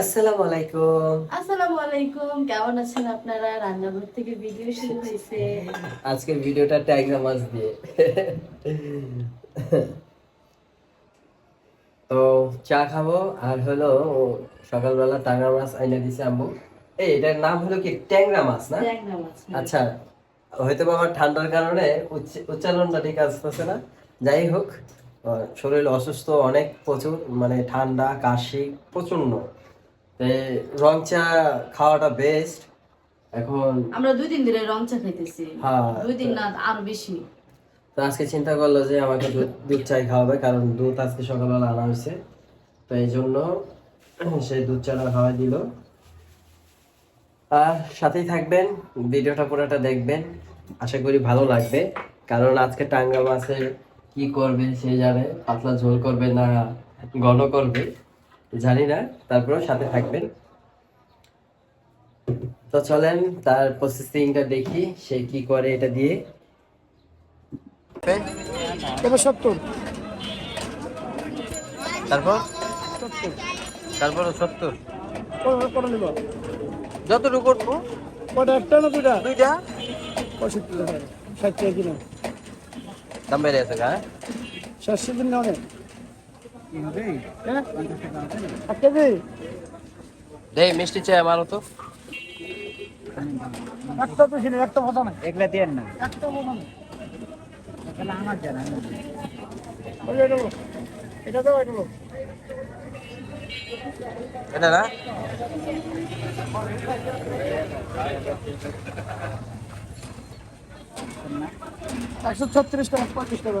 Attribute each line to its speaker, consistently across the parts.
Speaker 1: আসসালামু আলাইকুম।
Speaker 2: আসসালামু আলাইকুম কেমন আছেন আপনারা? রান্নাঘর থেকে ভিডিও শুরু হয়েছে।
Speaker 1: আজকের ভিডিওটা মাছ দিয়ে। তো চা খাব আর হলো সকালবেলা টাংরা মাছ আইনা দিছে আম্মু। এই এটার নাম হলো কি? ট্যাংরা মাছ না? আচ্ছা হয়তো আমার ঠান্ডার কারণে উচ্চ- উচ্চারণটা ঠিক আসতেছে না। যাই হোক শরীর অসুস্থ অনেক প্রচুর মানে ঠান্ডা কাশি প্রচণ্ড রং চা খাওয়াটা বেস্ট এখন
Speaker 2: আমরা দুই দিন ধরে রং চা খাইতেছি।
Speaker 1: হ্যাঁ
Speaker 2: দুই দিন না আরও বেশি।
Speaker 1: তো আজকে চিন্তা করল যে আমাকে দুধ চাই খাওয়াবে কারণ দুধ আজকে সকালবেলা আনা হয়েছে। তো এই জন্য সেই দুধ চাটা খাওয়াই দিল। আর সাথেই থাকবেন ভিডিওটা পুরোটা দেখবেন। আশা করি ভালো লাগবে কারণ আজকে টাঙ্গা মাছের কি করবে সে জানে পাতলা ঝোল করবে না ঘন করবে। জানি না তারপরেও সাথে থাকবেন। তো চলেন তার প্রসেসিংটা দেখি সে কি করে এটা দিয়ে।
Speaker 3: এবার সত্তর।
Speaker 1: তারপর? তারপর সত্তর।
Speaker 3: কটা নিব।
Speaker 1: যতটুকু করব?
Speaker 3: কটা একটা না দুটা
Speaker 1: দুইটা।
Speaker 3: পঁয়ষট্টি টাকা। ষাট টাকা কিলো।
Speaker 1: দাম বেড়ে আছে গা
Speaker 3: ষাটশো দিন না অনেক হ্যাঁ
Speaker 1: দেই মিষ্টি চাই আমারও তো।
Speaker 3: একটা তো ছিল একটা কথা না
Speaker 4: এগুলা দেন না।
Speaker 3: একটা কথা না
Speaker 4: তাহলে আমার জানা
Speaker 3: এটা দেবো। এটা দেবো। এটা
Speaker 1: না?
Speaker 3: একশো ছত্রিশ টাকা পঁয়ত্রিশ টাকা।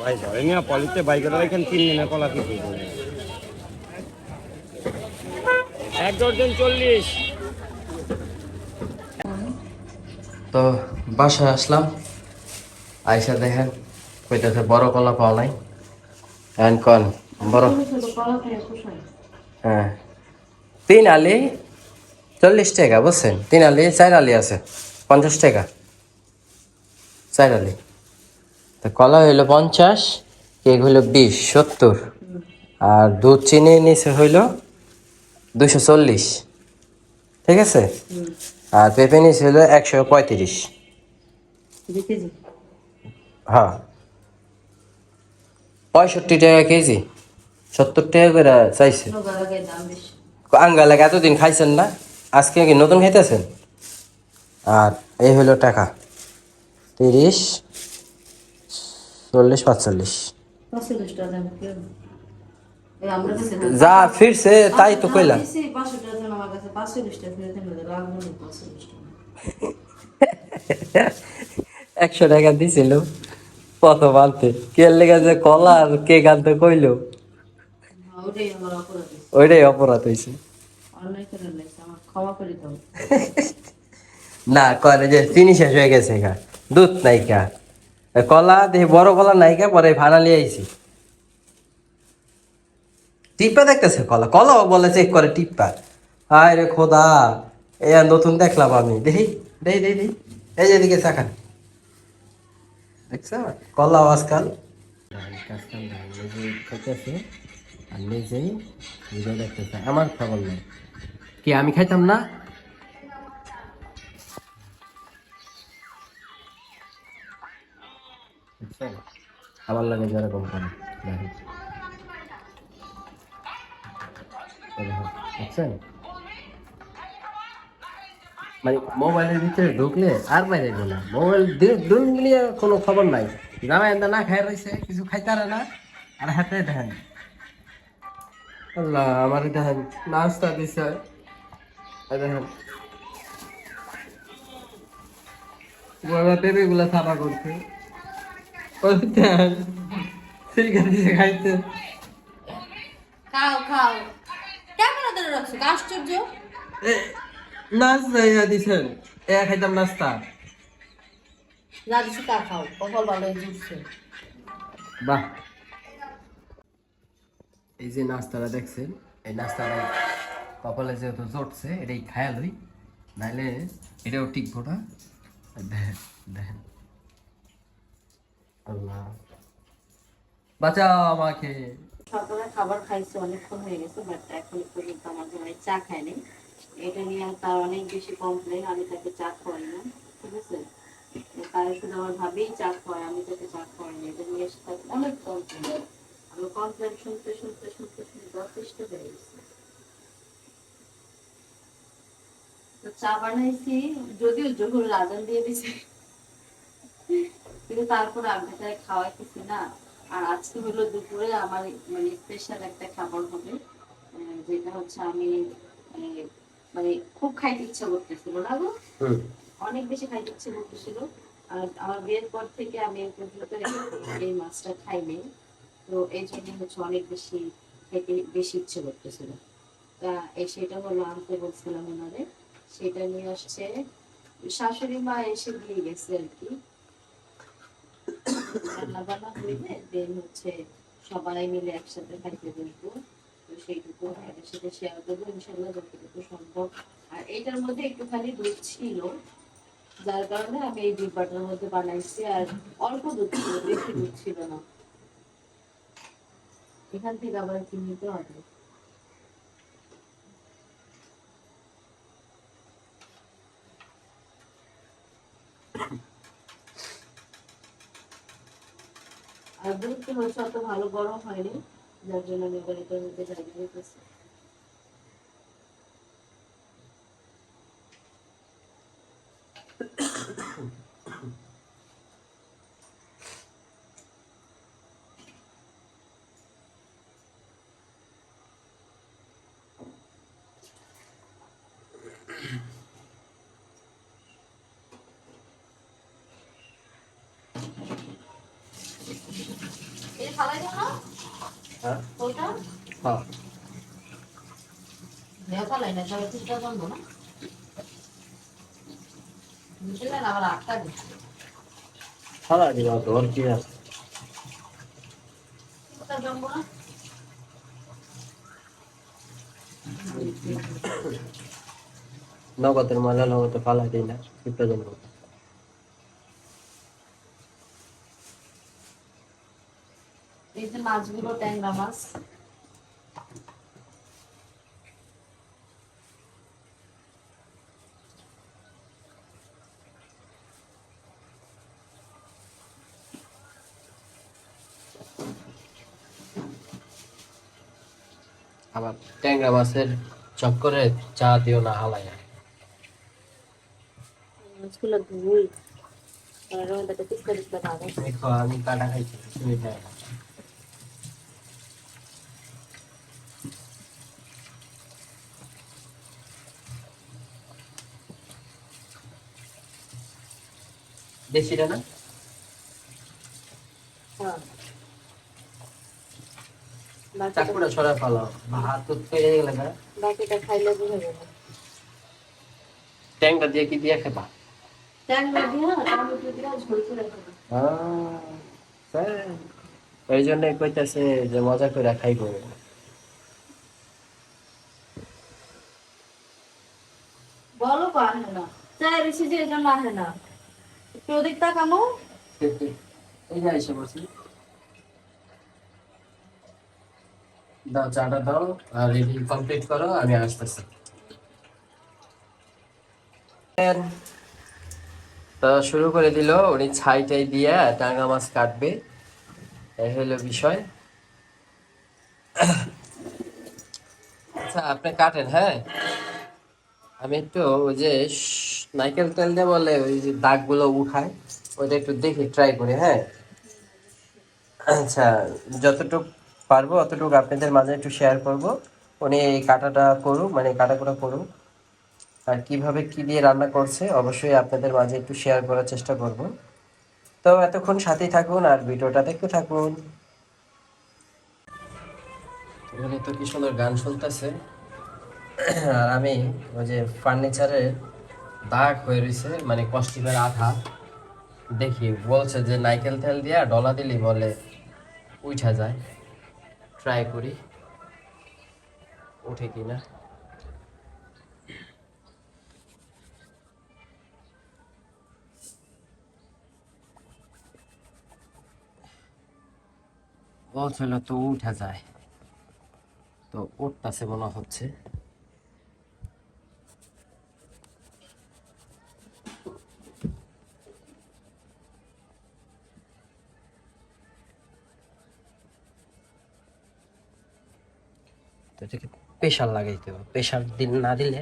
Speaker 4: ভাই, ধরে নিয়ে পলিতে বাইকের এখানে তিন দিনের কলা কিছু এক ডজন চল্লিশ।
Speaker 1: তো বাসায় আসলাম, আইসা দেখেন। কইতাছে বড় কলা পাওয়া নাই। এন্ড কন বড়।
Speaker 2: হয়।
Speaker 1: তিন আলি চল্লিশ টাকা বুঝছেন? তিন আলি চার আলি আছে পঞ্চাশ টাকা। চার আলি। তো কলা হইল পঞ্চাশ কেক হইল বিশ সত্তর। আর দুধ চিনি নিচে হইল দুশো চল্লিশ। ঠিক আছে? আর পেঁপে নিচে হইল একশো পঁয়ত্রিশ। হ্যাঁ। পঁয়ষট্টি টাকা কেজি। সত্তর টাকা করে চাইছে।
Speaker 2: বেশি
Speaker 1: আঙ্গালে এতদিন খাইছেন না, আজকে কি নতুন খাইতেছেন? আর এই হলো টাকা। তিরিশ, চল্লিশ, পাঁচচল্লিশ। যা ফিরছে, তাই তো কইলাম। একশো টাকা দিছিল। প্রথম আনতে কে লেগে যে কলা আর কেক আনতে কইলো। ওইটাই অপরাধ হয়েছে
Speaker 2: লাগছে
Speaker 1: না কলে যে, চিনি শেষ হয়ে গেছে গা। দুধ নাইকা কলা, দেখি বড় কলা নাইকা পরে ভাড়া ফানালি আইছি। টিপা দেখতেছে কলা? কলাও বলে চেক করে টিপ্পা। হায় রে খোদা, এ নতুন দেখলাম আমি। দেখি দেখি দেখি দেখি এই যে এদিকে চাকান দেখছ কলাও আজকাল আর নিজেই ভিডিও দেখতেছে আমার খবর নেই। কি আমি খাইতাম না? বুঝছেন? আমার লাগে করে দেখেন। এই দেখেন, বুঝছেন? মানে মোবাইলের ভিতরে ঢুকলে আর বাইরে না। মোবাইল দুন নিয়ে কোনো খবর নাই। জামাই না খাই রয়েছে কিছু খাইতারে না। আর হাতে দেখেন আল্লাহ আমার দেখেন নাস্তা দিছে। দেখেন। পেঁপে গুলা সাফা করছে। ওই ঠিক আছে খাইতে
Speaker 2: খাও খাও। কেমন আশ্চর্য?
Speaker 1: এ, নাস্তা ইয়া দিছেন এ খাইতাম নাস্তা।
Speaker 2: যা দিছি তা খাও কপাল ভালো জুটছে।
Speaker 1: বাহ। এই যে নাস্তাটা দেখছেন এই নাস্তাটা কপালে যেহেতু জটছে এটাই খায়ালই নাইলে এটাও টিকবো না দেখেন দেখেন আল্লাহ। বাঁচাও আমাকে।
Speaker 2: সকালে খাবার খাইছে অনেকক্ষণ হয়ে গেছে বাট এখন পর্যন্ত আমার চা খায়নি এটা নিয়ে তার অনেক বেশি কমপ্লেন আমি তাকে চা খাওয়াই না ঠিক আছে? তার শুধু আমার ভাবেই চা খাওয়াই আমি তাকে চা খাওয়াই না এটা নিয়ে তার অনেক কমপ্লেন আমি কমপ্লেন শুনতে শুনতে শুনতে শুনতে যথেষ্ট হয়ে গেছে। তো চা বানাইছি যদিও জহুর রাজান দিয়ে দিছে কিন্তু তারপরে আমি তাকে খাওয়াইতেছি না। আর আজকে হলো দুপুরে আমার মানে স্পেশাল একটা খাবার হবে যেটা হচ্ছে আমি আহ, মানে খুব খাইতে ইচ্ছা করতেছিল না গো? অনেক বেশি খাইতে ইচ্ছে করতেছিল। আর আমার বিয়ের পর থেকে আমি এই পর্যন্ত এই মাছটা খাইনি তো এই জন্য হচ্ছে অনেক বেশি খেতে বেশি ইচ্ছে করতেছিল। তা এই সেটা হলো আনতে বলছিলাম ওনারে। সেটা নিয়ে আসছে শাশুড়ি মা এসে দিয়ে গেছে আর কি। রান্না বান্না হইলে দেন হচ্ছে সবাই মিলে একসাথে খাইতে বসবো। তো সেইটুকু সাথে শেয়ার করব ইনশাল্লাহ যতটুকু সম্ভব। আর এটার মধ্যে একটুখানি দুধ ছিল, যার কারণে আমি এই ডিব্বাটার মধ্যে বানাইছি, আর অল্প দুধ ছিল, বেশি দুধ ছিল না। এখান থেকে আবার কি নিতে হবে? আর হচ্ছে অত ভালো গরম হয়নি। যার জন্য আমি এটার মধ্যে লাগিয়ে দিতেছি এটা ফালাই না।
Speaker 1: হ্যাঁ
Speaker 2: ওটা?
Speaker 1: হ্যাঁ।
Speaker 2: দেয়া ফালাই না তবে ঠিকঠাক বন্ধ না? বুঝলেন আবার আটকা দিচ্ছে।
Speaker 1: সারা দিবা তো কি আছে।
Speaker 2: ওটা জমবো না?
Speaker 1: নগদের মালা নগদ পালা দিই না পিঁপড়া
Speaker 2: এই যে মাছগুলো ট্যাংরা মাছ
Speaker 1: আবার ট্যাংরা মাছের চক্করে চা দিও না হালাই
Speaker 2: মাছগুলো ধুই। আর
Speaker 1: তুমি খাও আমি কাটা খাইছি দেশিটা না?
Speaker 2: হ্যাঁ।
Speaker 1: চাকুটা ছড়া ফালাও হাত তো পেয়ে গেলে না?
Speaker 2: বাকিটা খাইলে বোঝা যাবে।
Speaker 1: ট্যাংটা দিয়ে কি দিয়ে খেবা
Speaker 2: ট্যাংরা দিয়ে টমেটো দিয়ে ঝোল করে খাব।
Speaker 1: ওই জন্য কইতাছে যে মজা করে খাইব।
Speaker 2: বলো না। চাই বেশি যে এজন্য আহে না।
Speaker 1: দাও, চাটা দাও, আর কমপ্লিট করো, আমি আসতেছি। শুরু করে দিল, উনি ছাইটাই দিয়ে টাঙ্গা মাছ কাটবে। হলো বিষয়। আচ্ছা আপনি কাটেন হ্যাঁ? আমি একটু ওই যে নারকেল তেল দিয়ে বলে ওই যে দাগগুলো উঠায়, ওইটা একটু দেখি ট্রাই করে হ্যাঁ? আচ্ছা যতটুক পারব অতটুকু আপনাদের মাঝে একটু শেয়ার করব। উনি এই কাটাটা করুক মানে কাটাকুটা করুক। আর কীভাবে কি দিয়ে রান্না করছে, অবশ্যই আপনাদের মাঝে একটু শেয়ার করার চেষ্টা করব। তো এতক্ষণ সাথেই থাকুন আর ভিডিওটা দেখতে থাকুন। এখানে তো কি সুন্দর গান শুনতেছে। আর আমি ওই যে ফার্নিচারের দাগ হয়ে রয়েছে মানে কস্টিপের আঠা। দেখি, বলছে যে নাইকেল তেল দিয়া ডলা দিলি বলে উঠা যায়। ট্রাই করি। উঠে কিনা বলছিল তো উঠা যায়। তো উঠতেছে মনে হচ্ছে। এটাকে প্রেশার লাগাইতে হবে। প্রেশার দিন না দিলে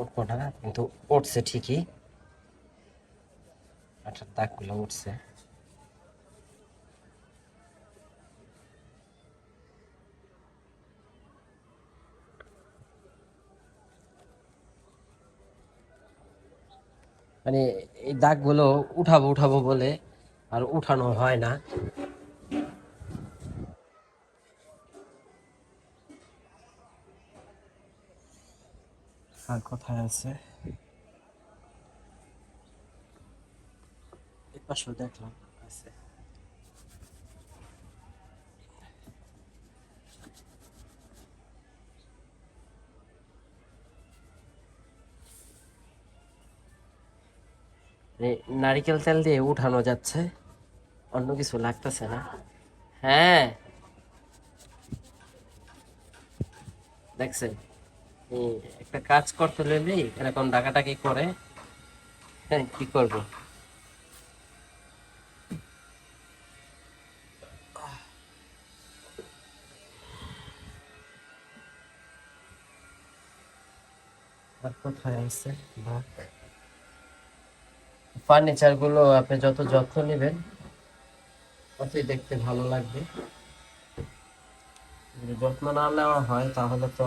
Speaker 1: উঠবো না, কিন্তু উঠছে ঠিকই। আচ্ছা দাগগুলো উঠছে। মানে এই দাগগুলো উঠাবো উঠাবো বলে আর উঠানো হয় না। কোথায় আছে। দেখলাম, আছে। নারিকেল তেল দিয়ে উঠানো যাচ্ছে। অন্য কিছু লাগতেছে না। হ্যাঁ। দেখছেন? একটা কাজ করতে লেলেই এরকম ডাকাটাকি করে? হ্যাঁ কি করব? কোথায় আছে? ফার্নিচারগুলো আপনি যত যত্ন নেবেন, ততই দেখতে ভালো লাগবে। যত্ন না নেওয়া হয়, তাহলে তো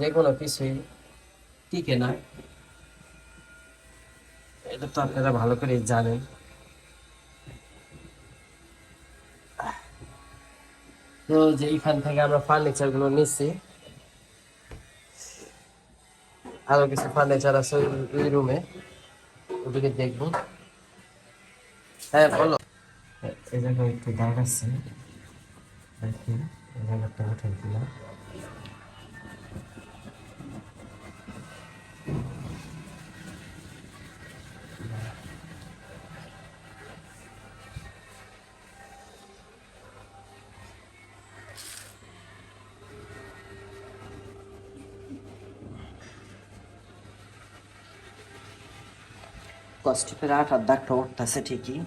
Speaker 1: যে কোনো কিছুই টিকে না। এটা তো আপনারা ভালো করে জানেন। তো যে এইখান থেকে আমরা ফার্নিচারগুলো নিচ্ছি, আরও কিছু ফার্নিচার আছে ওই রুমে ওদিকে দেখব। হ্যাঁ বলো। এই জায়গায় একটু দাগ আছে। দেখি এই জায়গাটা উঠাই দিলাম কস্টিপের আঠার দাগটা উঠতেছে ঠিকই।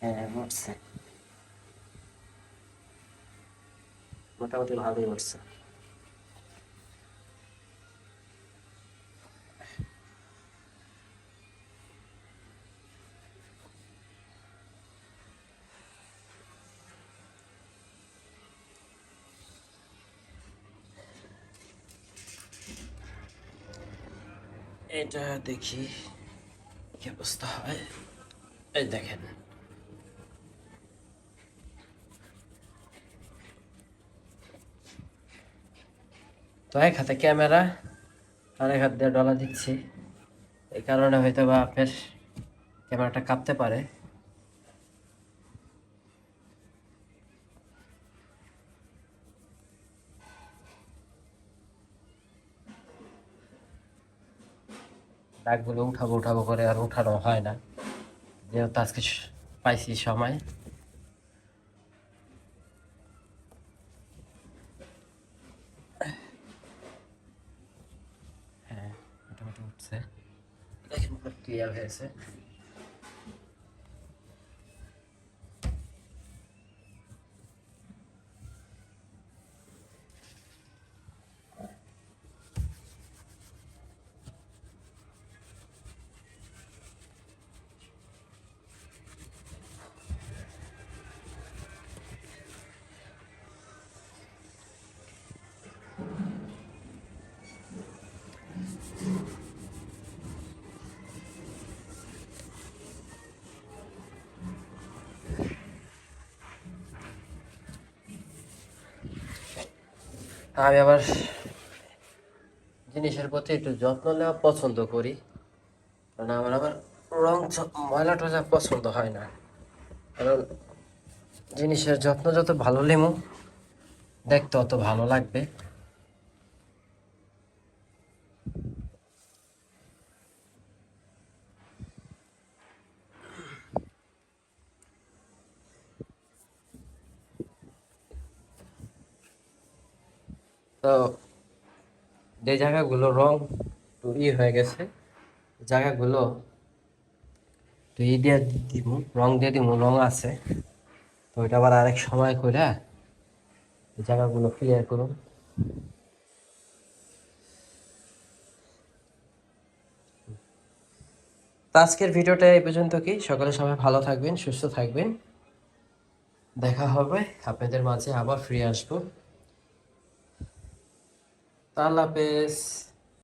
Speaker 1: হ্যাঁ মোটামুটি ভালোই উঠছে। এটা দেখি। কি অবস্থা হয় এই দেখেন। তো এক হাতে ক্যামেরা আর এক হাত দিয়ে ডলা দিচ্ছি। এই কারণে হয়তো বা আপনার ক্যামেরাটা কাঁপতে পারে। দাগগুলো উঠাবো উঠাবো করে আর উঠানো হয় না। যেহেতু আজকে পাইছি সময়। হ্যাঁ উঠছে। ক্লিয়ার হয়েছে। আমি আবার জিনিসের প্রতি একটু যত্ন নেওয়া পছন্দ করি। কারণ আমার আবার রং ময়লা টয়লা পছন্দ হয় না। কারণ জিনিসের যত্ন যত ভালো নেব, দেখতে অত ভালো লাগবে। তো যে জায়গাগুলো রং একটু ই হয়ে গেছে জায়গাগুলো তো ই দিয়ে দিব রং দিয়ে দিব রং আছে। তো ওইটা আবার আরেক সময় করে জায়গাগুলো ক্লিয়ার করুন। আজকের ভিডিওটা এই পর্যন্ত কি? সকালে সবাই ভালো থাকবেন, সুস্থ থাকবেন। দেখা হবে আপনাদের মাঝে আবার ফিরে আসব। আল্লাহ হাফেজ